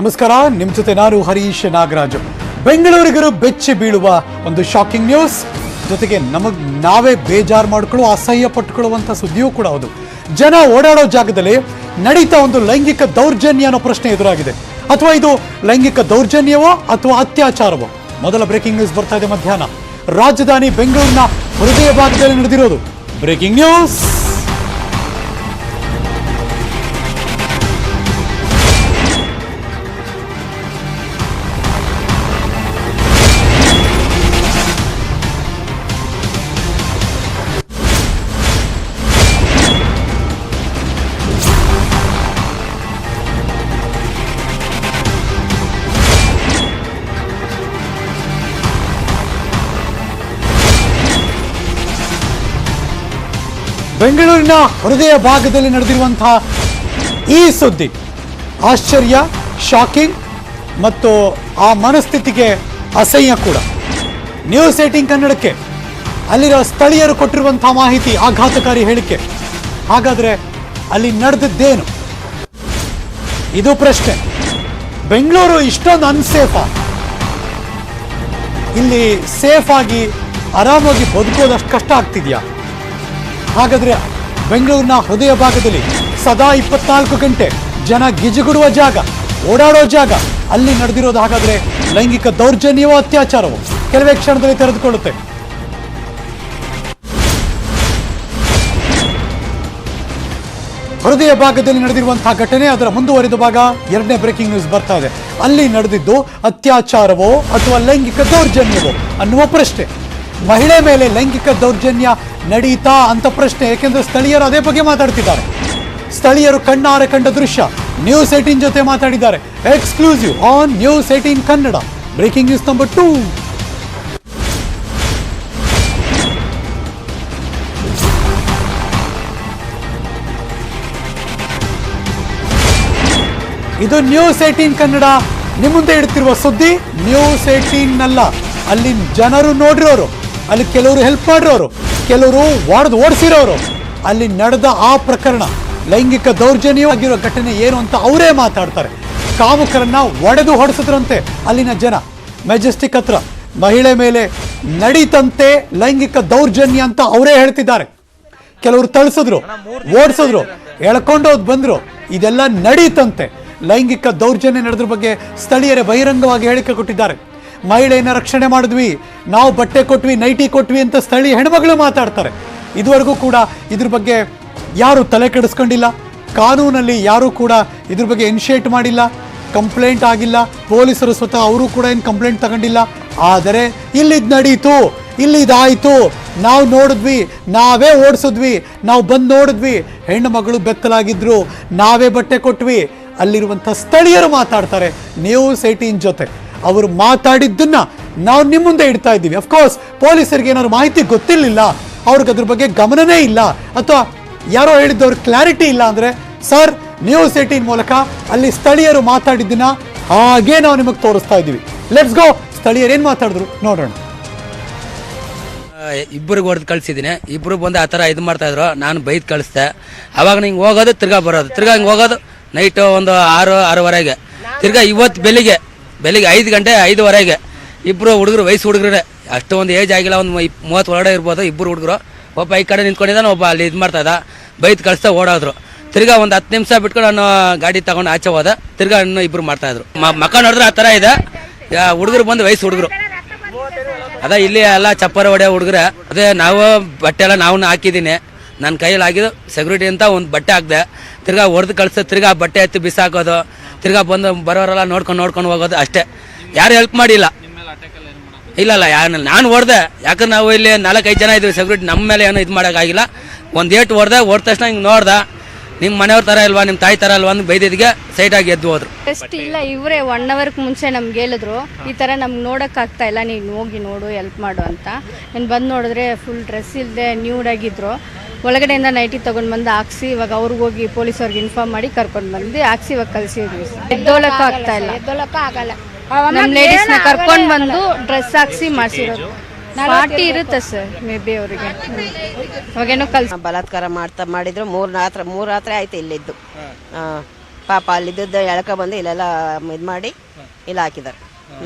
ನಮಸ್ಕಾರ, ನಿಮ್ ಜೊತೆ ನಾನು ಹರೀಶ್ ನಾಗರಾಜು. ಬೆಂಗಳೂರಿಗರು ಬೆಚ್ಚಿ ಬೀಳುವ ಒಂದು ಶಾಕಿಂಗ್ ನ್ಯೂಸ್ ಜೊತೆಗೆ ನಮಗ್ ನಾವೇ ಬೇಜಾರು ಮಾಡ್ಕೊಳ್ಳೋ, ಅಸಹ್ಯ ಪಟ್ಕೊಳ್ಳುವಂತ ಸುದ್ದಿಯೂ ಕೂಡ ಹೌದು. ಜನ ಓಡಾಡೋ ಜಾಗದಲ್ಲಿ ನಡೀತಾ ಒಂದು ಲೈಂಗಿಕ ದೌರ್ಜನ್ಯ ಅನ್ನೋ ಪ್ರಶ್ನೆ ಎದುರಾಗಿದೆ. ಅಥವಾ ಇದು ಲೈಂಗಿಕ ದೌರ್ಜನ್ಯವೋ ಅಥವಾ ಅತ್ಯಾಚಾರವೋ? ಮೊದಲ ಬ್ರೇಕಿಂಗ್ ನ್ಯೂಸ್ ಬರ್ತಾ ಇದೆ ಮಧ್ಯಾಹ್ನ. ರಾಜಧಾನಿ ಬೆಂಗಳೂರಿನ ಹೃದಯ ಭಾಗದಲ್ಲಿ ನಡೆದಿರೋದು. ಬ್ರೇಕಿಂಗ್ ನ್ಯೂಸ್ ಬೆಂಗಳೂರಿನ ಹೃದಯ ಭಾಗದಲ್ಲಿ ನಡೆದಿರುವಂತಹ ಈ ಸುದ್ದಿ. ಆಶ್ಚರ್ಯ ಶಾಕಿಂಗ್ ಮತ್ತು ಆ ಮನಸ್ಥಿತಿಗೆ ಅಸಹ್ಯ ಕೂಡ. ನ್ಯೂಸ್ ಏಟಿಂಗ್ ಕನ್ನಡಕ್ಕೆ. ಅಲ್ಲಿರೋ ಸ್ಥಳೀಯರು ಕೊಟ್ಟಿರುವಂತಹ ಮಾಹಿತಿ ಆಘಾತಕಾರಿ ಹೇಳಿಕೆ. ಹಾಗಾದ್ರೆ ಅಲ್ಲಿ ನಡೆದಿದ್ದೇನು? ಇದು ಪ್ರಶ್ನೆ. ಬೆಂಗಳೂರು ಇಷ್ಟೊಂದು ಅನ್ಸೇಫ ಇಲ್ಲಿ ಸೇಫ್ ಆಗಿ ಆರಾಮಾಗಿ ಬದುಕೋದಷ್ಟು ಕಷ್ಟ ಆಗ್ತಿದ್ಯಾ? ಹಾಗಾದ್ರೆ ಬೆಂಗಳೂರಿನ ಹೃದಯ ಭಾಗದಲ್ಲಿ ಸದಾ ಇಪ್ಪತ್ನಾಲ್ಕು ಗಂಟೆ ಜನ ಗಿಜುಗುಡುವ ಜಾಗ, ಓಡಾಡೋ ಜಾಗ ಅಲ್ಲಿ ನಡೆದಿರೋದು ಹಾಗಾದ್ರೆ ಲೈಂಗಿಕ ದೌರ್ಜನ್ಯವೋ ಅತ್ಯಾಚಾರವೋ ಕೆಲವೇ ಕ್ಷಣದಲ್ಲಿ ತೆರೆದುಕೊಳ್ಳುತ್ತೆ. ಹೃದಯ ಭಾಗದಲ್ಲಿ ನಡೆದಿರುವಂತಹ ಘಟನೆ ಅದರ ಮುಂದುವರಿದ ಭಾಗ ಎರಡನೇ ಬ್ರೇಕಿಂಗ್ ನ್ಯೂಸ್ ಬರ್ತಾ ಇದೆ. ಅಲ್ಲಿ ನಡೆದಿದ್ದು ಅತ್ಯಾಚಾರವೋ ಅಥವಾ ಲೈಂಗಿಕ ದೌರ್ಜನ್ಯವೋ ಅನ್ನುವ ಪ್ರಶ್ನೆ. ಮಹಿಳೆ ಮೇಲೆ ಲೈಂಗಿಕ ದೌರ್ಜನ್ಯ ನಡೀತಾ ಅಂತ ಪ್ರಶ್ನೆ, ಏಕೆಂದರೆ ಸ್ಥಳೀಯರು ಅದೇ ಬಗ್ಗೆ ಮಾತಾಡ್ತಿದ್ದಾರೆ. ಸ್ಥಳೀಯರು ಕಣ್ಣಾರೆ ಕಂಡ ದೃಶ್ಯ, ನ್ಯೂಸ್ ಏಟೀನ್ ಜೊತೆ ಮಾತಾಡಿದ್ದಾರೆ. Exclusive on news eighteen Kannada. Breaking news number two ಇದು ನ್ಯೂಸ್ ಏಟೀನ್ ಕನ್ನಡ. ನಿಮ್ಮ ಮುಂದೆ ಇಡ್ತಿರುವ ಸುದ್ದಿ ನ್ಯೂಸ್ ಏಟೀನ್ ಅಲ್ಲ ಅಲ್ಲಿ ಜನರು ನೋಡಿರೋರು ಅಲ್ಲಿ ಕೆಲವರು ಹೆಲ್ಪ್ ಮಾಡಿರೋರು ಕೆಲವರು ವಾರ್ಡ್ ಓಡಿಸಿರೋರು. ಅಲ್ಲಿ ನಡೆದ ಆ ಪ್ರಕರಣ ಲೈಂಗಿಕ ದೌರ್ಜನ್ಯವಾಗಿರೋ ಘಟನೆ ಏನು ಅಂತ ಅವರೇ ಮಾತಾಡ್ತಾರೆ. ಕಾಮುಕರನ್ನ ಒಡೆದು ಹೊಡೆಸಿದ್ರಂತೆ ಅಲ್ಲಿನ ಜನ. ಮೆಜೆಸ್ಟಿಕ್ ಹತ್ರ ಮಹಿಳೆ ಮೇಲೆ ನಡೀತಂತೆ ಲೈಂಗಿಕ ದೌರ್ಜನ್ಯ ಅಂತ ಅವರೇ ಹೇಳ್ತಿದ್ದಾರೆ. ಕೆಲವರು ತಳಿಸಿದ್ರು, ಓಡಿಸಿದ್ರು, ಎಳ್ಕೊಂಡೋದ್ ಬಂದ್ರು. ಇದೆಲ್ಲ ನಡೀತಂತೆ. ಲೈಂಗಿಕ ದೌರ್ಜನ್ಯ ನಡೆದ್ರ ಬಗ್ಗೆ ಸ್ಥಳೀಯರೇ ಬಹಿರಂಗವಾಗಿ ಹೇಳಿಕೆ ಕೊಟ್ಟಿದ್ದಾರೆ. ಮಹಿಳೆಯನ್ನ ರಕ್ಷಣೆ ಮಾಡಿದ್ವಿ. ನಾವು ಬಟ್ಟೆ ಕೊಟ್ವಿ, ನೈಟಿ ಕೊಟ್ವಿ ಅಂತ ಸ್ಥಳೀಯ ಹೆಣ್ಮಗಳು ಮಾತಾಡ್ತಾರೆ. ಇದುವರೆಗೂ ಕೂಡ ಇದ್ರ ಬಗ್ಗೆ ಯಾರು ತಲೆ ಕೆಡಿಸ್ಕೊಂಡಿಲ್ಲ. ಕಾನೂನಲ್ಲಿ ಯಾರೂ ಕೂಡ ಇದ್ರ ಬಗ್ಗೆ ಇನಿಷಿಯೇಟ್ ಮಾಡಿಲ್ಲ. ಕಂಪ್ಲೇಂಟ್ ಆಗಿಲ್ಲ. ಪೊಲೀಸರು ಸ್ವತಃ ಅವರು ಕೂಡ ಏನು ಕಂಪ್ಲೇಂಟ್ ತಗೊಂಡಿಲ್ಲ. ಆದರೆ ಇಲ್ಲಿದ್ ನಡೀತು ಇಲ್ಲಿ ಇದಾಯ್ತು ನಾವು ನೋಡಿದ್ವಿ, ನಾವೇ ಓಡಿಸಿದ್ವಿ. ನಾವು ಬಂದು ನೋಡಿದ್ವಿ. ಹೆಣ್ಣು ಮಗಳು ಬೆತ್ತಲಾಗಿದ್ರು. ನಾವೇ ಬಟ್ಟೆ ಕೊಟ್ವಿ. ಅಲ್ಲಿರುವಂಥ ಸ್ಥಳೀಯರು ಮಾತಾಡ್ತಾರೆ. ನ್ಯೂಸ್ ಏಟೀನ್ ಜೊತೆ. ಅವರು ಮಾತಾಡಿದ್ದನ್ನ ನಾವು ನಿಮ್ಮ ಮುಂದೆ ಇಡ್ತಾ ಇದ್ದೀವಿ. ಅಫ್ಕೋರ್ಸ್ ಪೊಲೀಸರಿಗೆ ಏನಾದ್ರು ಮಾಹಿತಿ ಗೊತ್ತಿರಲಿಲ್ಲ, ಅವ್ರಿಗೆ ಅದ್ರ ಬಗ್ಗೆ ಗಮನನೇ ಇಲ್ಲ, ಅಥವಾ ಯಾರೋ ಹೇಳಿದ್ದವ್ರ ಕ್ಲಾರಿಟಿ ಇಲ್ಲ ಅಂದ್ರೆ ಸರ್ ನ್ಯೂಸ್ ಏಟೀನ್ ಮೂಲಕ ಅಲ್ಲಿ ಸ್ಥಳೀಯರು ಮಾತಾಡಿದ್ದನ್ನ ಹಾಗೆ ನಾವು ನಿಮಗೆ ತೋರಿಸ್ತಾ ಇದ್ದೀವಿ. ಲೆಟ್ಸ್ ಗೋ ಸ್ಥಳೀಯರು ಏನ್ ಮಾತಾಡಿದ್ರು? ನೋಡೋಣ. ಇಬ್ಬರಿಗೆ ಹೊಡೆದು ಕಳಿಸಿದ್ದೀನಿ. ಇಬ್ಬರು ಬಂದು ಆ ಥರ ಇದು ಮಾಡ್ತಾಯಿದ್ರು ನಾನು ಬೈದು ಕಳಿಸ್ದೆ. ಅವಾಗ ನಿಂಗೆ ಹೋಗೋದು, ತಿರ್ಗಾ ಬರೋದು. ತಿರ್ಗಾ ಹಿಂಗೆ ಹೋಗೋದು ನೈಟು ಒಂದು ಆರು, ಆರೂವರೆಗೆ. ತಿರ್ಗಾ ಇವತ್ತು ಬೆಳಿಗ್ಗೆ ಬೆಳಿಗ್ಗೆ ಐದು ಗಂಟೆ, ಐದುವರೆಗೆ ಇಬ್ಬರು ಹುಡುಗರು, ವಯಸ್ಸು ಹುಡುಗರೇ. ಅಷ್ಟೊಂದು ಏಜ್ ಆಗಿಲ್ಲ, ಒಂದು ಮೂವತ್ತು ಒಳಗಡೆ ಇರ್ಬೋದು ಇಬ್ಬರು ಹುಡುಗರು. ಒಬ್ಬ ಈ ಕಡೆ ನಿಂತ್ಕೊಂಡಿದ್ದಾನೆ ಒಬ್ಬ ಅಲ್ಲಿ ಇದು ಮಾಡ್ತಾ ಇದ್ದ. ಕಳಿಸ್ತಾ ಓಡಾದ್ರು. ತಿರ್ಗಾ ಒಂದು ಹತ್ತು ನಿಮಿಷ ಬಿಟ್ಕೊಂಡು ನಾನು ಗಾಡಿ ತಗೊಂಡು ಆಚೆ ಹೋದ. ತಿರ್ಗಾ ಇನ್ನು ಇಬ್ಬರು ಮಾಡ್ತಾ ಇದ್ರು. ಮ- ಮಕ್ಕ ನೋಡಿದ್ರೆ ಆ ಥರ ಇದೆ. ಹುಡುಗರು ಬಂದು ವಯಸ್ಸು ಹುಡುಗರು. ಅದ ಇಲ್ಲಿ ಎಲ್ಲ ಚಪ್ಪರ ಹೊಡೆಯೋ ಹುಡುಗರೇ. ಅದೇ ನಾವು ಬಟ್ಟೆ ಎಲ್ಲ ನಾವು ಹಾಕಿದ್ದೀನಿ. ನನ್ನ ಕೈಯಲ್ಲಿ ಆಗಿದ್ದು ಸೆಕ್ಯೂರಿಟಿ ಅಂತ ಒಂದು ಬಟ್ಟೆ ಹಾಕ್ದೆ. ತಿರ್ಗಾ ಹೊಡೆದು ಕಳಿಸೋ ತಿರ್ಗಾ ಬಟ್ಟೆ ಎತ್ತಿ ಬಿಸಾಕೋದು, ತಿರ್ಗಾ ಬಂದು ಬರೋರೆಲ್ಲ ನೋಡ್ಕೊಂಡು ನೋಡ್ಕೊಂಡು ಹೋಗೋದು ಅಷ್ಟೇ. ಯಾರು ಹೆಲ್ಪ್ ಮಾಡಿಲ್ಲ. ಇಲ್ಲ ಅಲ್ಲ ಯಾರು ನಾನು ಹೊಡೆದೆ. ಯಾಕಂದ್ರೆ ನಾವು ಇಲ್ಲಿ ನಾಲ್ಕೈದು ಜನ ಇದ್ದೀವಿ ಸೆಕ್ಯೂರಿಟಿ ನಮ್ಮ ಮೇಲೆ ಏನೋ ಇದು ಮಾಡೋಕ್ಕಾಗಿಲ್ಲ. ಒಂದು ಏಟು ಹೊಡೆದೆ, ಹೊಡೆದ ತಕ್ಷಣ ಹಿಂಗೆ ನೋಡ್ದೆ. ನಿಮ್ಮ ಮನೆಯವ್ರ ಥರ ಇಲ್ವಾ ನಿಮ್ಮ ತಾಯಿ ಥರ ಅಲ್ವಾ ಅಂತ ಬೈದಿದ್ಗೆ ಸೈಟಾಗಿ ಎದ್ದು ಹೋದ್ರು. ಟೆಸ್ಟ್ ಇಲ್ಲ, ಇವರೇ ಒನ್ ಅವರ್ಗೆ ಮುಂಚೆ ನಮ್ಗೆ ಹೇಳಿದ್ರು, ಈ ಥರ ನಮ್ಗೆ ನೋಡೋಕ್ಕಾಗ್ತಾ ಇಲ್ಲ, ನೀನು ಹೋಗಿ ನೋಡು ಹೆಲ್ಪ್ ಮಾಡು ಅಂತ. ನೀನು ಬಂದು ನೋಡಿದ್ರೆ ಫುಲ್ ಡ್ರೆಸ್ ಇಲ್ಲದೆ ನ್ಯೂಡ್ ಆಗಿದ್ರು. ಒಳಗಡೆಯಿಂದ ನೈಟಿ ತೊಗೊಂಡು ಬಂದು ಹಾಕ್ಸಿ ಇವಾಗ ಅವ್ರಿಗೆ ಹೋಗಿ ಪೊಲೀಸವ್ರಿಗೆ ಇನ್ಫಾರ್ಮ್ ಮಾಡಿ ಕರ್ಕೊಂಡು ಬಂದು ಹಾಕ್ಸಿ ಇವಾಗ ಕಳಿಸಿದ್ವಿ. ಎದ್ದೋಳಕ್ಕೂ ಆಗ್ತಾ ಇಲ್ಲ. ಎದ್ದೊಳಕ್ಕೂ ಆಗಲ್ಲ. ನಮ್ಮ ಲೇಡೀಸ್ನ ಕರ್ಕೊಂಡು ಬಂದು ಡ್ರೆಸ್ ಹಾಕ್ಸಿ ಮಾಡಿಸಿರೋದು. ಪಾರ್ಟಿ ಇರುತ್ತೆ. ಸರ್ ಮೇ ಬಿ ಅವರಿಗೆ. ಅವಾಗೇನೋ ಕಲ್ಸಿ ಬಲಾತ್ಕಾರ ಮಾಡ್ತಾ ಮಾಡಿದ್ರು. ಮೂರು ರಾತ್ರಿ ಮೂರು ರಾತ್ರಿ ಆಯ್ತು ಇಲ್ಲಿದ್ದು. ಆ, ಪಾಪ ಅಲ್ಲಿದ್ದು ಎಳ್ಕೊ ಬಂದು ಇಲ್ಲೆಲ್ಲ ಇದು ಮಾಡಿ ಇಲ್ಲಿ ಹಾಕಿದ್ದಾರೆ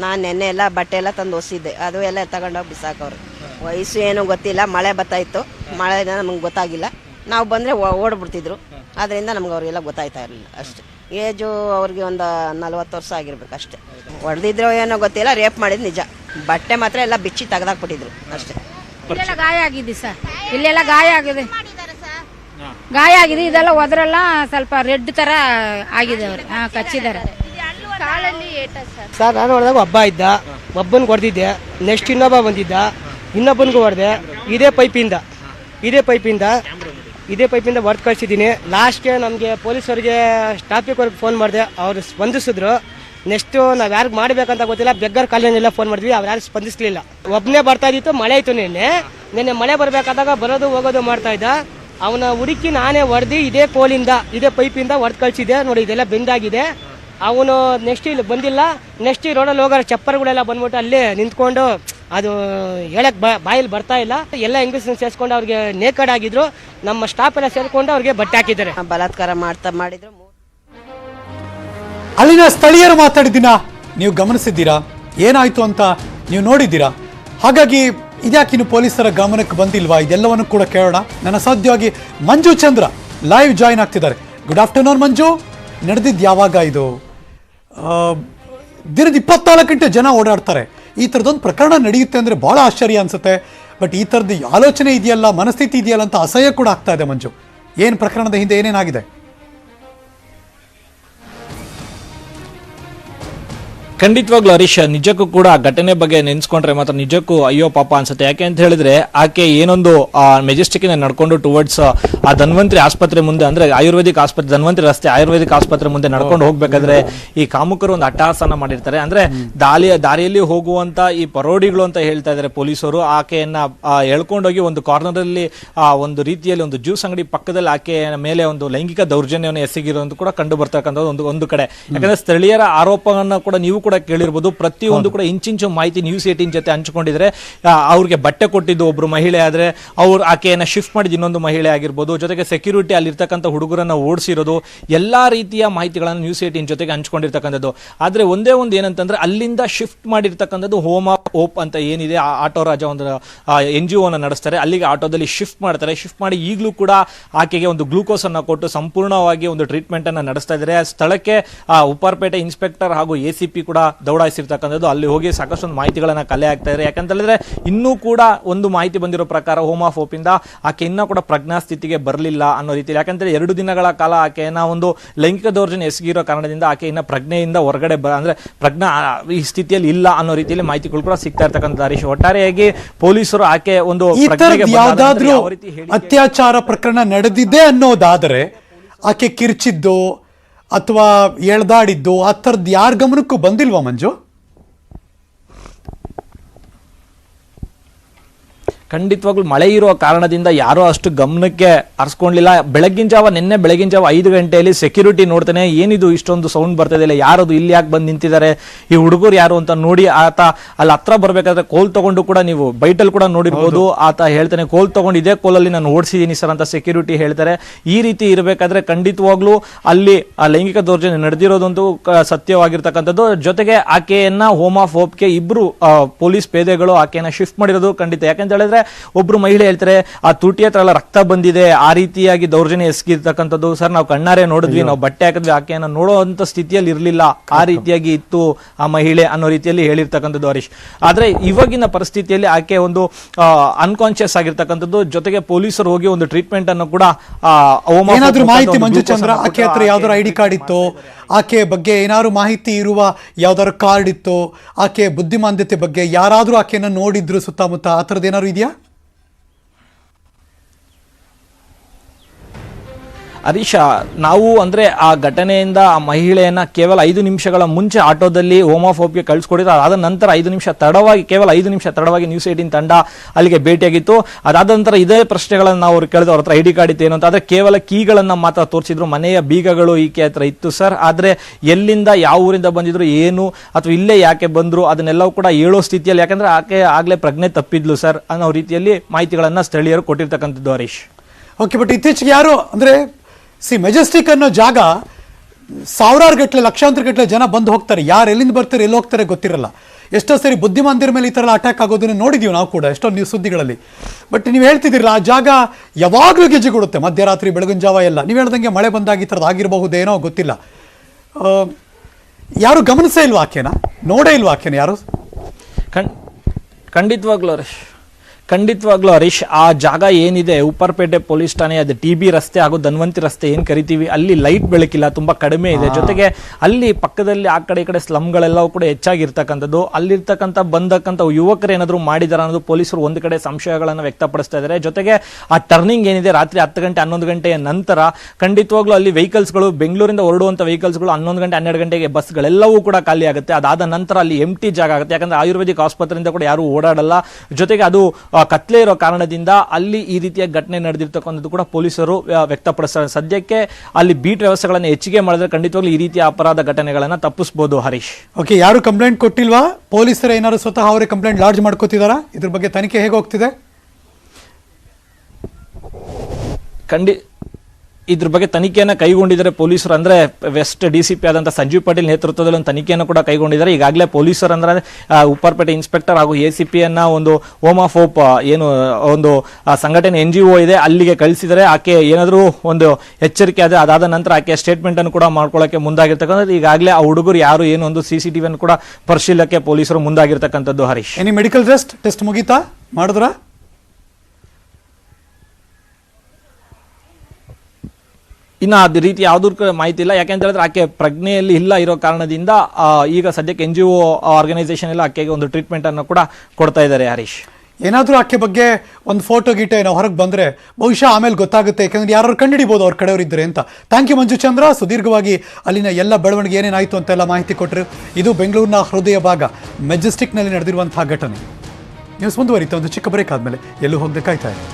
ನಾನು ನೆನ್ನೆ ಎಲ್ಲ ಬಟ್ಟೆ ಎಲ್ಲ ತಂದು ಒಸಿದ್ದೆ. ಅದು ಎಲ್ಲ ತಗೊಂಡೋಗಿ ಬಿಸಾಕವ್ರು. ವಯಸ್ಸು ಏನೂ ಗೊತ್ತಿಲ್ಲ ಮಳೆ ಬರ್ತಾಯಿತ್ತು ಮಳೆ ನಮ್ಗೆ ಗೊತ್ತಾಗಿಲ್ಲ. ನಾವು ಬಂದರೆ ಓಡ್ಬಿಡ್ತಿದ್ರು. ಅದರಿಂದ ನಮ್ಗೆ ಅವರಿಗೆಲ್ಲ ಗೊತ್ತಾಯ್ತಾ ಇರಲಿಲ್ಲ ಅಷ್ಟೇ. ಏಜು ಅವ್ರಿಗೆ ಒಂದು ನಲ್ವತ್ತು ವರ್ಷ ಆಗಿರ್ಬೇಕು ಅಷ್ಟೇ. ಹೊಡೆದಿದ್ರೋ ಏನೋ ಗೊತ್ತಿಲ್ಲ ರೇಪ್ ಮಾಡಿದ್ ನಿಜ. ಬಟ್ಟೆ ಮಾತ್ರ ಎಲ್ಲ ಬಿಚ್ಚಿ ತೆಗೆದಾಕ್ಬಿಟ್ಟಿದ್ರು ಅಷ್ಟೇ. ಇಲ್ಲೆಲ್ಲ ಗಾಯ ಆಗಿದೆ ಸರ್. ಇಲ್ಲೆಲ್ಲ ಗಾಯ ಆಗಿದೆ. ಗಾಯ ಆಗಿದೆ. ಇದೆಲ್ಲ ಒದ್ರೆಲ್ಲ ಸ್ವಲ್ಪ ರೆಡ್ ತರ ಆಗಿದೆ ಅವ್ರು. ಹಾ ಕಚ್ಚಿದ್ದಾರೆ. ಕಾಲಲ್ಲಿ ಏಟ ಸರ್? ಸರ್ ನಾನು ಹೊಡೆದಾಗ ಒಬ್ಬ ಇದ್ದ. ಒಬ್ಬನ ಹೊಡೆದಿದ್ದೆ ನೆಕ್ಸ್ಟ್ ಇನ್ನೊಬ್ಬ ಬಂದಿದ್ದ. ಇನ್ನೊಬ್ಬನಿಗೂ ಹೊಡೆದೆ. ಇದೇ ಪೈಪಿಂದ. ಇದೇ ಪೈಪಿಂದ. ಇದೇ ಪೈಪಿಂದ ಹೊಡೆದು ಕಳಿಸಿದ್ದೀನಿ. ಲಾಸ್ಟ್ಗೆ ನಮಗೆ ಪೊಲೀಸರಿಗೆ ಸ್ಟಾಫಿಕ್ ಅವ್ರಿಗೆ ಫೋನ್ ಮಾಡಿದೆ. ಅವರು ಸ್ಪಂದಿಸಿದ್ರು. ನೆಕ್ಸ್ಟು ನಾವು ಯಾರಿಗೆ ಮಾಡಬೇಕಂತ ಗೊತ್ತಿಲ್ಲ. ಬೆಗ್ಗರ್ ಕಾಲೇಜೆಲ್ಲ ಫೋನ್ ಮಾಡಿದ್ವಿ. ಅವ್ರು ಯಾರು ಸ್ಪಂದಿಸಲಿಲ್ಲ. ಒಬ್ಬನೇ ಬರ್ತಾ ಇದ್ದಿತ್ತು. ಮಳೆ ಇತ್ತು ನಿನ್ನೆ. ನಿನ್ನೆ ಮಳೆ ಬರಬೇಕಾದಾಗ ಬರೋದು, ಹೋಗೋದು ಮಾಡ್ತಾ ಇದ್ದ. ಅವನ ಹುಡುಕಿ ನಾನೇ ಹೊಡೆದು ಇದೇ ಕೋಲಿಂದ, ಇದೇ ಪೈಪಿಂದ ಹೊಡೆದು ಕಳಿಸಿದೆ ನೋಡಿ, ಇದೆಲ್ಲ ಬೆಂದಾಗಿದೆ ಅವನು ನೆಕ್ಸ್ಟ್ ಇಲ್ಲಿ ಬಂದಿಲ್ಲ. ನೆಕ್ಸ್ಟ್ ಈ ರೋಡಲ್ಲಿ ಹೋಗೋ ಚಪ್ಪರ್ಗಳೆಲ್ಲ ಬಂದ್ಬಿಟ್ಟು ಅಲ್ಲೇ ನಿಂತ್ಕೊಂಡು ಅದು ಹೇಳಕ್ ಬಾ ಬಾಯಲ್ಲಿ ಬರ್ತಾ ಇಲ್ಲ. ಎಲ್ಲ ಹೆಂಗಸನ್ನು ಸೇರಿಸ್ಕೊಂಡು ಅವ್ರಿಗೆ ನೇಕಡ್ ಆಗಿದ್ರು ನಮ್ಮ ಸ್ಟಾಫ್ ಎಲ್ಲ ಸೇರ್ಕೊಂಡು ಅವ್ರಿಗೆ ಬಟ್ಟೆ ಹಾಕಿದ್ದಾರೆ. ಬಲಾತ್ಕಾರ ಮಾಡ್ತಾ ಮಾಡಿದ್ರು. ಅಲ್ಲಿನ ಸ್ಥಳೀಯರು ಮಾತಾಡಿದ್ದೀನ ನೀವು ಗಮನಿಸಿದ್ದೀರಾ? ಏನಾಯ್ತು ಅಂತ ನೀವು ನೋಡಿದ್ದೀರಾ? ಹಾಗಾಗಿ ಇದ್ಯಾಕೆ ಇನ್ನು ಪೊಲೀಸರ ಗಮನಕ್ಕೆ ಬಂದಿಲ್ವಾ? ಇದೆಲ್ಲವನ್ನು ಕೂಡ ಕೇಳೋಣ. ನನ್ನ ಸಾಧ್ಯವಾಗಿ ಮಂಜು ಚಂದ್ರ ಲೈವ್ ಜಾಯಿನ್ ಆಗ್ತಿದ್ದಾರೆ. ಗುಡ್ ಆಫ್ಟರ್ನೂನ್ ಮಂಜು. ನಡೆದಿದ್ದು ಯಾವಾಗ ಇದು? ದಿನದ ಇಪ್ಪತ್ನಾಲ್ಕು ಗಂಟೆ ಜನ ಓಡಾಡ್ತಾರೆ. ಈ ಥರದೊಂದು ಪ್ರಕರಣ ನಡೆಯುತ್ತೆ ಅಂದರೆ ಭಾಳ ಆಶ್ಚರ್ಯ ಅನ್ಸುತ್ತೆ. ಬಟ್ ಈ ಥರದ್ದು ಆಲೋಚನೆ ಇದೆಯಲ್ಲ, ಮನಸ್ಥಿತಿ ಇದೆಯಲ್ಲ ಅಂತ ಅಸಹ್ಯ ಕೂಡ ಆಗ್ತಾ ಇದೆ ಮಂಜು. ಏನು ಪ್ರಕರಣದ ಹಿಂದೆ ಏನೇನಾಗಿದೆ? ಖಂಡಿತವಾಗ್ಲೂ ಹರೀಶ್, ನಿಜಕ್ಕೂ ಕೂಡ ಘಟನೆ ಬಗ್ಗೆ ನೆನೆಸ್ಕೊಂಡ್ರೆ ಮಾತ್ರ ನಿಜಕ್ಕೂ ಅಯ್ಯೋ ಪಾಪ ಅನ್ಸುತ್ತೆ. ಯಾಕೆ ಅಂತ ಹೇಳಿದ್ರೆ, ಆಕೆ ಏನೊಂದು ಮೆಜೆಸ್ಟಿಕ್ ನಡ್ಕೊಂಡು ಟುವರ್ಡ್ಸ್ ಆ, ಧನ್ವಂತ್ರಿ ಆಸ್ಪತ್ರೆ ಮುಂದೆ, ಅಂದ್ರೆ ಆಯುರ್ವೇದಿಕ್ ಆಸ್ಪತ್ರೆ, ಧನ್ವಂತ್ರಿ ರಸ್ತೆ ಆಯುರ್ವೇದಿಕ್ ಆಸ್ಪತ್ರೆ ಮುಂದೆ ನಡ್ಕೊಂಡು ಹೋಗ್ಬೇಕಾದ್ರೆ ಈ ಕಾಮುಕರು ಒಂದು ಅಟ್ಟಹಾಸನ ಮಾಡಿರ್ತಾರೆ. ಅಂದ್ರೆ ದಾಳಿ ದಾರಿಯಲ್ಲಿ ಹೋಗುವಂತ ಈ ಪರೋಡಿಗಳು ಅಂತ ಹೇಳ್ತಾ ಇದಾರೆ ಪೊಲೀಸರು. ಆಕೆಯನ್ನ ಎಳ್ಕೊಂಡೋಗಿ ಒಂದು ಕಾರ್ನರ್ ಅಲ್ಲಿ ಆ, ಒಂದು ರೀತಿಯಲ್ಲಿ ಒಂದು ಜ್ಯೂಸ್ ಅಂಗಡಿ ಪಕ್ಕದಲ್ಲಿ ಆಕೆಯ ಮೇಲೆ ಒಂದು ಲೈಂಗಿಕ ದೌರ್ಜನ್ಯವನ್ನು ಎಸಗಿರೋದು ಕೂಡ ಕಂಡು ಬರ್ತಕ್ಕಂಥದ್ದು ಒಂದು ಒಂದು ಕಡೆ. ಯಾಕಂದ್ರೆ ಸ್ಥಳೀಯರ ಆರೋಪವನ್ನ ಕೂಡ ನೀವು ಕೂಡ ಕೇಳಿರ್ಬೋದು. ಪ್ರತಿಯೊಂದು ಕೂಡ ಇಂಚಿಂಚು ಮಾಹಿತಿ ನ್ಯೂಸ್ ಏಟೀನ್ ಜೊತೆ ಹಂಚಿಕೊಂಡಿದ್ರೆ ಅವ್ರಿಗೆ ಬಟ್ಟೆ ಕೊಟ್ಟಿದ್ದು ಒಬ್ರು ಮಹಿಳೆ ಆದ್ರೆ ಅವ್ರು ಆಕೆಯನ್ನ ಶಿಫ್ಟ್ ಮಾಡಿದ ಇನ್ನೊಂದು ಮಹಿಳೆ ಆಗಿರ್ಬೋದು. ಜೊತೆಗೆ ಸೆಕ್ಯೂರಿಟಿ ಅಲ್ಲಿರ್ತಕ್ಕಂಥ ಹುಡುಗರನ್ನ ಓಡಿಸಿರೋದು ಎಲ್ಲಾ ರೀತಿಯ ಮಾಹಿತಿಗಳನ್ನು ನ್ಯೂಸ್ ಏಟೀನ್ ಜೊತೆಗೆ ಹಂಚ್ಕೊಂಡಿರ್ತಕ್ಕಂಥದ್ದು. ಆದ್ರೆ ಒಂದೇ ಒಂದು ಏನಂತಂದ್ರೆ ಅಲ್ಲಿಂದ ಶಿಫ್ಟ್ ಮಾಡಿರ್ತಕ್ಕಂಥದ್ದು ಹೋಮ್ ಆಫ್ ಓಪ್ ಅಂತ ಏನಿದೆ ಆ ಆಟೋ ರಾಜ ಒಂದು ಎನ್ ಜಿ ಒನ ನಡೆಸ್ತಾರೆ. ಅಲ್ಲಿಗೆ ಆಟೋದಲ್ಲಿ ಶಿಫ್ಟ್ ಮಾಡ್ತಾರೆ. ಶಿಫ್ಟ್ ಮಾಡಿ ಈಗಲೂ ಕೂಡ ಆಕೆಗೆ ಒಂದು ಗ್ಲೂಕೋಸ್ ಅನ್ನ ಕೊಟ್ಟು ಸಂಪೂರ್ಣವಾಗಿ ಒಂದು ಟ್ರೀಟ್ಮೆಂಟ್ ಅನ್ನ ನಡೆಸ್ತಾ ಇದ್ದಾರೆ. ಆ ಸ್ಥಳಕ್ಕೆ ಆ ಉಪ್ಪಾರಪೇಟೆ ಇನ್ಸ್ಪೆಕ್ಟರ್ ಹಾಗೂ ಎ ಸಿ ಪಿ ಕೂಡ ದೌಡಾಯಿಸಿರ್ತಕ್ಕಂಥದ್ದು. ಅಲ್ಲಿ ಹೋಗಿ ಸಾಕಷ್ಟು ಮಾಹಿತಿಗಳನ್ನು ಕಲೆ ಆಗ್ತಾ ಇದೆ ಯಾಕಂತ ಹೇಳಿದ್ರೆ ಇನ್ನೂ ಕೂಡ ಒಂದು ಮಾಹಿತಿ ಬಂದಿರೋ ಪ್ರಕಾರ ಹೋಮ್ ಆಫ್ ಹೋಪ್ ಇಂದ ಆಕೆ ಇನ್ನೂ ಕೂಡ ಪ್ರಜ್ಞಾ ಸ್ಥಿತಿಗೆ ಬರಲಿಲ್ಲ ಅನ್ನೋ ರೀತಿಯಲ್ಲಿ. ಯಾಕಂದ್ರೆ ಎರಡು ದಿನಗಳ ಕಾಲ ಆಕೆಯನ್ನ ಒಂದು ಲೈಂಗಿಕ ದೌರ್ಜನ್ಯ ಎಸಗಿರೋ ಕಾರಣದಿಂದ ಆಕೆ ಇನ್ನ ಪ್ರಜ್ಞೆಯಿಂದ ಹೊರಗಡೆ ಬ ಅಂದ್ರೆ ಪ್ರಜ್ಞಾ ಈ ಸ್ಥಿತಿಯಲ್ಲಿ ಇಲ್ಲ ಅನ್ನೋ ರೀತಿಯಲ್ಲಿ ಮಾಹಿತಿಗಳು ಕೂಡ ಸಿಗ್ತಾ ಇರ್ತಕ್ಕಂಥ ಹರೀಶ್ ಒಟ್ಟಾರೆಯಾಗಿ ಪೊಲೀಸರು ಆಕೆ ಒಂದು ಅತ್ಯಾಚಾರ ಪ್ರಕರಣ ನಡೆದಿದೆ ಅನ್ನೋದಾದರೆ ಆಕೆ ಕಿರ್ಚಿದ್ದು ಅಥವಾ ಎಳ್ದಾಡಿದ್ದು ಆ ಥರದ್ದು ಯಾರ ಗಮನಕ್ಕೂ ಬಂದಿಲ್ವಾ ಮಂಜು? ಖಂಡಿತವಾಗ್ಲೂ ಮಳೆ ಇರೋ ಕಾರಣದಿಂದ ಯಾರೂ ಅಷ್ಟು ಗಮನಕ್ಕೆ ಹರಿಸ್ಕೊಂಡಿಲ್ಲ. ಬೆಳಗಿನ ಜಾವ ನಿನ್ನೆ ಬೆಳಗಿನ ಜಾವ ಐದು ಗಂಟೆಯಲ್ಲಿ ಸೆಕ್ಯೂರಿಟಿ ನೋಡ್ತಾನೆ ಏನಿದು ಇಷ್ಟೊಂದು ಸೌಂಡ್ ಬರ್ತಾ ಇಲ್ಲ ಯಾರದು ಇಲ್ಲಿ ಯಾಕೆ ಬಂದು ನಿಂತಿದ್ದಾರೆ ಈ ಹುಡುಗರು ಯಾರು ಅಂತ ನೋಡಿ ಆತ ಅಲ್ಲಿ ಹತ್ರ ಬರಬೇಕಾದ್ರೆ ಕೋಲ್ ತಗೊಂಡು ಕೂಡ ನೀವು ಬೈಟಲ್ ಕೂಡ ನೋಡಿರ್ಬೋದು. ಆತ ಹೇಳ್ತಾನೆ ಕೋಲ್ ತಗೊಂಡು ಇದೇ ಕೋಲಲ್ಲಿ ನಾನು ಓಡಿಸಿದ್ದೀನಿ ಸರ್ ಅಂತ ಸೆಕ್ಯೂರಿಟಿ ಹೇಳ್ತಾರೆ. ಈ ರೀತಿ ಇರಬೇಕಾದ್ರೆ ಖಂಡಿತವಾಗ್ಲೂ ಅಲ್ಲಿ ಆ ಲೈಂಗಿಕ ದೌರ್ಜನ್ಯ ನಡೆದಿರೋದೊಂದು ಕ- ಸತ್ಯವಾಗಿರ್ತಕ್ಕಂಥದ್ದು. ಜೊತೆಗೆ ಆಕೆಯನ್ನ ಹೋಮ್ ಆಫ್ ಹೋಪ್ಗೆ ಇಬ್ರು ಪೊಲೀಸ್ ಪೇದೆಗಳು ಆಕೆಯನ್ನ ಶಿಫ್ಟ್ ಮಾಡಿರೋದು ಖಂಡಿತ. ಯಾಕೆಂತ ಹೇಳಿದ್ರೆ ಒಬ್ರು ಮಹಿಳೆ ಹೇಳ್ತಾರೆ ಆ ತುಟಿ ಹತ್ರ ಎಲ್ಲ ರಕ್ತ ಬಂದಿದೆ ಆ ರೀತಿಯಾಗಿ ದೌರ್ಜನ್ಯ ಎಸಗಿರ್ತಕ್ಕಂಥದ್ದು. ಸರ್ ನಾವು ಕಣ್ಣಾರೆ ನೋಡಿದ್ವಿ ನಾವು ಬಟ್ಟೆ ಹಾಕಿದ್ವಿ ಆಕೆಯನ್ನ ನೋಡುವಂತ ಸ್ಥಿತಿಯಲ್ಲಿ ಇರಲಿಲ್ಲ. ಆ ರೀತಿಯಾಗಿ ಇತ್ತು ಆ ಮಹಿಳೆ ಅನ್ನೋ ರೀತಿಯಲ್ಲಿ ಹೇಳಿರ್ತಕ್ಕಂಥದ್ದು ಹರೀಶ್. ಆದ್ರೆ ಇವಾಗಿನ ಪರಿಸ್ಥಿತಿಯಲ್ಲಿ ಆಕೆ ಒಂದು ಅನ್ಕಾನ್ಶಿಯಸ್ ಆಗಿರ್ತಕ್ಕಂಥದ್ದು. ಜೊತೆಗೆ ಪೊಲೀಸರು ಹೋಗಿ ಒಂದು ಟ್ರೀಟ್ಮೆಂಟ್ ಅನ್ನು ಕೂಡ ಮಾಹಿತಿ ಒಂದು ಮಂಜು ಚಂದ್ರ ಅನ್ನು ಆಕೆ ಹತ್ರ ಯಾವ್ದಾರು ಐ ಡಿ ಕಾರ್ಡ್ ಇತ್ತು? ಆಕೆ ಬಗ್ಗೆ ಏನಾದ್ರು ಮಾಹಿತಿ ಇರುವ ಯಾವ್ದಾದ್ರು ಕಾರ್ಡ್ ಇತ್ತು, ಆಕೆ ಬುದ್ಧಿಮಾಂದ್ಯತೆ ಬಗ್ಗೆ ಯಾರಾದರೂ ಆಕೆಯನ್ನು ನೋಡಿದ್ರು ಸುತ್ತಮುತ್ತ, ಆ ಥರದ್ದು ಏನಾದ್ರು ಇದೆಯಾ? ಹರೀಶ, ನಾವು ಅಂದ್ರೆ ಆ ಘಟನೆಯಿಂದ ಆ ಮಹಿಳೆಯನ್ನ ಕೇವಲ ಐದು ನಿಮಿಷಗಳ ಮುಂಚೆ ಆಟೋದಲ್ಲಿ ಹೋಮ್ ಆಫ್ ಹೋಪ್ಗೆ ಕಳಿಸ್ಕೊಡಿದ್ರು ಅದಾದ ನಂತರ ಐದು ನಿಮಿಷ ತಡವಾಗಿ, ಕೇವಲ ಐದು ನಿಮಿಷ ತಡವಾಗಿ ನ್ಯೂಸ್ ಏಟಿನ್ ತಂಡ ಅಲ್ಲಿಗೆ ಭೇಟಿಯಾಗಿತ್ತು. ಅದಾದ ನಂತರ ಇದೇ ಪ್ರಶ್ನೆಗಳನ್ನು ನಾವು ಅವ್ರು ಕೇಳಿದ್ರು, ಅವ್ರ ಹತ್ರ ಐ ಡಿ ಕಾರ್ಡ್ ಇತ್ತು ಏನು ಅಂತ. ಆದ್ರೆ ಕೇವಲ ಕೀಗಳನ್ನು ಮಾತ್ರ ತೋರಿಸಿದ್ರು. ಮನೆಯ ಬೀಗಗಳು ಈಕೆ ಹತ್ರ ಇತ್ತು ಸರ್. ಆದ್ರೆ ಎಲ್ಲಿಂದ, ಯಾವ ಊರಿಂದ ಬಂದಿದ್ರು, ಏನು, ಅಥವಾ ಇಲ್ಲೇ ಯಾಕೆ ಬಂದ್ರು, ಅದನ್ನೆಲ್ಲವೂ ಕೂಡ ಹೇಳೋ ಸ್ಥಿತಿಯಲ್ಲಿ. ಯಾಕಂದ್ರೆ ಆಕೆ ಆಗ್ಲೇ ಪ್ರಜ್ಞೆ ತಪ್ಪಿದ್ಲು ಸರ್ ಅನ್ನೋ ರೀತಿಯಲ್ಲಿ ಮಾಹಿತಿಗಳನ್ನು ಸ್ಥಳೀಯರು ಕೊಟ್ಟಿರ್ತಕ್ಕಂಥದ್ದು ಹರೀಶ್. ಓಕೆ ಬಟ್ ಇತ್ತೀಚೆಗೆ ಯಾರು ಅಂದ್ರೆ ಸಿ ಮೆಜೆಸ್ಟಿಕ್ ಅನ್ನೋ ಜಾಗ ಸಾವಿರಾರು ಗಟ್ಟಲೆ ಲಕ್ಷಾಂತರ ಗಟ್ಟಲೆ ಜನ ಬಂದು ಹೋಗ್ತಾರೆ. ಯಾರು ಎಲ್ಲಿಂದ ಬರ್ತಾರೆ, ಎಲ್ಲಿ ಹೋಗ್ತಾರೆ ಗೊತ್ತಿರಲ್ಲ. ಎಷ್ಟೋ ಸರಿ ಬುದ್ಧಿಮಾಂದಿರ ಮೇಲೆ ಈ ಥರ ಅಟ್ಯಾಕ್ ಆಗೋದನ್ನು ನೋಡಿದ್ದೀವಿ ನಾವು ಕೂಡ, ಎಷ್ಟೋ ನೀವು ಸುದ್ದಿಗಳಲ್ಲಿ. ಬಟ್ ನೀವು ಹೇಳ್ತಿದ್ದೀರಲ್ಲ, ಆ ಜಾಗ ಯಾವಾಗಲೂ ಗೆಜ್ಜೆಗೊಡುತ್ತೆ ಮಧ್ಯರಾತ್ರಿ, ಬೆಳಗಿನ ಜಾವ ಎಲ್ಲ. ನೀವು ಹೇಳ್ದಂಗೆ ಮಳೆ ಬಂದಾಗ ಈ ಥರದ್ದು ಆಗಿರಬಹುದೇನೋ ಗೊತ್ತಿಲ್ಲ. ಯಾರು ಗಮನಿಸೇ ಇಲ್ವಾ ಆಕೆನ? ನೋಡೇ ಇಲ್ವಾ ಆಕೆನ ಯಾರು? ಖಂಡ್, ಖಂಡಿತವಾಗ್ಲೂ ಹರೀಶ್. ಖಂಡಿತವಾಗ್ಲೂ ಹರೀಶ್ ಆ ಜಾಗ ಏನಿದೆ ಉಪ್ಪರ್ಪೇಟೆ ಪೊಲೀಸ್ ಠಾಣೆ ಅದು ಟಿ ಬಿ ರಸ್ತೆ ಹಾಗೂ ಧನ್ವಂತಿ ರಸ್ತೆ ಏನ್ ಕರಿತೀವಿ ಅಲ್ಲಿ ಲೈಟ್ ಬೆಳಕಿಲ್ಲ ತುಂಬಾ ಕಡಿಮೆ ಇದೆ. ಜೊತೆಗೆ ಅಲ್ಲಿ ಪಕ್ಕದಲ್ಲಿ ಆ ಕಡೆ ಈ ಕಡೆ ಸ್ಲಮ್ಗಳೆಲ್ಲವೂ ಕೂಡ ಹೆಚ್ಚಾಗಿರ್ತಕ್ಕಂಥದ್ದು. ಅಲ್ಲಿರ್ತಕ್ಕಂಥ ಬಂದಕ್ಕಂಥ ಯುವಕರು ಏನಾದರೂ ಮಾಡಿದಾರ ಅನ್ನೋದು ಪೊಲೀಸರು ಒಂದು ಕಡೆ ಸಂಶಯಗಳನ್ನು ವ್ಯಕ್ತಪಡಿಸ್ತಾ ಇದ್ದಾರೆ ಜೊತೆಗೆ ಆ ಟರ್ನಿಂಗ್ ಏನಿದೆ ರಾತ್ರಿ ಹತ್ತು ಗಂಟೆ ಹನ್ನೊಂದು ಗಂಟೆಯ ನಂತರ ಖಂಡಿತವಾಗ್ಲೂ ಅಲ್ಲಿ ವೆಹಿಕಲ್ಸ್ಗಳು ಬೆಂಗಳೂರಿಂದ ಹೊರಡುವಂಥ ವೆಹಿಕಲ್ಸ್ಗಳು ಹನ್ನೊಂದು ಗಂಟೆ ಹನ್ನೆರಡು ಗಂಟೆಗೆ ಬಸ್ಗಳೆಲ್ಲವೂ ಕೂಡ ಖಾಲಿ ಆಗುತ್ತೆ. ಅದಾದ ನಂತರ ಅಲ್ಲಿ ಎಂಟಿ ಜಾಗ ಆಗುತ್ತೆ. ಯಾಕಂದ್ರೆ ಆಯುರ್ವೇದಿಕ್ ಆಸ್ಪತ್ರೆಯಿಂದ ಕೂಡ ಯಾರು ಓಡಾಡಲ್ಲ. ಜೊತೆಗೆ ಅದು ಕತ್ಲೆ ಇರೋ ಕಾರಣದಿಂದ ಅಲ್ಲಿ ಈ ರೀತಿಯ ಘಟನೆ ನಡೆದಿರ್ತಕ್ಕಂಥದ್ದು ಕೂಡ ಪೊಲೀಸರು ವ್ಯಕ್ತಪಡಿಸ್ತಾರೆ. ಸದ್ಯಕ್ಕೆ ಅಲ್ಲಿ ಬೀಟ್ ವ್ಯವಸ್ಥೆಗಳನ್ನು ಹೆಚ್ಚಿಗೆ ಮಾಡಿದ್ರೆ ಖಂಡಿತವಾಗ್ಲೂ ಈ ರೀತಿಯ ಅಪರಾಧ ಘಟನೆಗಳನ್ನು ತಪ್ಪಿಸಬಹುದು ಹರೀಶ್. ಓಕೆ ಯಾರು ಕಂಪ್ಲೇಂಟ್ ಕೊಟ್ಟಿಲ್ವಾ? ಪೊಲೀಸರು ಏನಾದ್ರು ಸ್ವತಃ ಅವರೇ ಕಂಪ್ಲೇಂಟ್ ಲಾಡ್ಜ್ ಮಾಡ್ಕೋತಿದಾರಾ? ಇದ್ರ ಬಗ್ಗೆ ತನಿಖೆ ಹೇಗೆ ಹೋಗ್ತಿದೆ? ಖಂಡಿ ಇದ್ರ ಬಗ್ಗೆ ತನಿಖೆಯನ್ನು ಕೈಗೊಂಡಿದ್ದಾರೆ ಪೊಲೀಸರು. ಅಂದರೆ ವೆಸ್ಟ್ ಡಿ ಸಿ ಪಿ ಆದಂಥ ಸಂಜೀವ್ ಪಾಟೀಲ್ ನೇತೃತ್ವದಲ್ಲಿ ಒಂದು ತನಿಖೆಯನ್ನು ಕೂಡ ಕೈಗೊಂಡಿದ್ದಾರೆ. ಈಗಾಗಲೇ ಪೊಲೀಸರು ಅಂದರೆ ಉಪ್ಪರ್ಪೇಟೆ ಇನ್ಸ್ಪೆಕ್ಟರ್ ಹಾಗೂ ಎ ಸಿ ಪಿಯನ್ನ ಒಂದು ಹೋಮ್ ಆಫ್ ಹೋಪ್ ಏನು, ಒಂದು ಸಂಘಟನೆ ಎನ್ ಜಿ ಒ ಇದೆ, ಅಲ್ಲಿಗೆ ಕಳಿಸಿದರೆ ಆಕೆ ಏನಾದರೂ ಒಂದು ಎಚ್ಚರಿಕೆ ಆದರೆ ಅದಾದ ನಂತರ ಆಕೆ ಸ್ಟೇಟ್ಮೆಂಟನ್ನು ಕೂಡ ಮಾಡ್ಕೊಳ್ಳೋಕೆ ಮುಂದಾಗಿರ್ತಕ್ಕಂಥದ್ದು. ಈಗಾಗಲೇ ಆ ಹುಡುಗರು ಯಾರು, ಏನು ಒಂದು ಸಿ ಸಿ ಟಿವಿಯನ್ನು ಕೂಡ ಪರಿಶೀಲಕ್ಕೆ ಪೊಲೀಸರು ಮುಂದಾಗಿರ್ತಕ್ಕಂಥದ್ದು, Harish. Any medical test test ಮುಗೀತಾ? ಮಾಡಿದ್ರಾ? ಇನ್ನು ಅದು ರೀತಿ ಯಾವುದೂ ಮಾಹಿತಿ ಇಲ್ಲ. ಯಾಕೆಂತ ಹೇಳಿದ್ರೆ ಆಕೆ ಪ್ರಜ್ಞೆಯಲ್ಲಿ ಇಲ್ಲ ಇರೋ ಕಾರಣದಿಂದ ಈಗ ಸದ್ಯಕ್ಕೆ ಎನ್ ಜಿ ಒ ಆರ್ಗನೈಸೇಷನ್ ಎಲ್ಲ ಆಕೆಗೆ ಒಂದು ಟ್ರೀಟ್ಮೆಂಟ್ ಅನ್ನು ಕೂಡ ಕೊಡ್ತಾ ಇದ್ದಾರೆ ಹರೀಶ್. ಏನಾದರೂ ಆಕೆ ಬಗ್ಗೆ ಒಂದು ಫೋಟೋ ಗೀಟೋ ಏನೋ ಹೊರಗೆ ಬಂದರೆ ಬಹುಶಃ ಆಮೇಲೆ ಗೊತ್ತಾಗುತ್ತೆ. ಯಾಕಂದ್ರೆ ಯಾರು ಕಂಡುಹಿಡಿಬೋದು ಅವ್ರ ಕಡೆಯವರು ಇದ್ದರೆ ಅಂತ. Thank you Manju Chandra. ಸುದೀರ್ಘವಾಗಿ ಅಲ್ಲಿನ ಎಲ್ಲ ಬೆಳವಣಿಗೆ ಏನೇನಾಯಿತು ಅಂತೆಲ್ಲ ಮಾಹಿತಿ ಕೊಟ್ಟರು ಇದು ಬೆಂಗಳೂರಿನ ಹೃದಯ ಭಾಗ, ಮೆಜೆಸ್ಟಿಕ್ನಲ್ಲಿ ನಡೆದಿರುವಂತಹ ಘಟನೆ. ನ್ಯೂಸ್ ಮುಂದುವರಿತು ಒಂದು ಚಿಕ್ಕ ಬ್ರೇಕ್ ಆದಮೇಲೆ ಎಲ್ಲೂ ಹೋಗದೆ ಕಾಯ್ತಾ ಇದೆ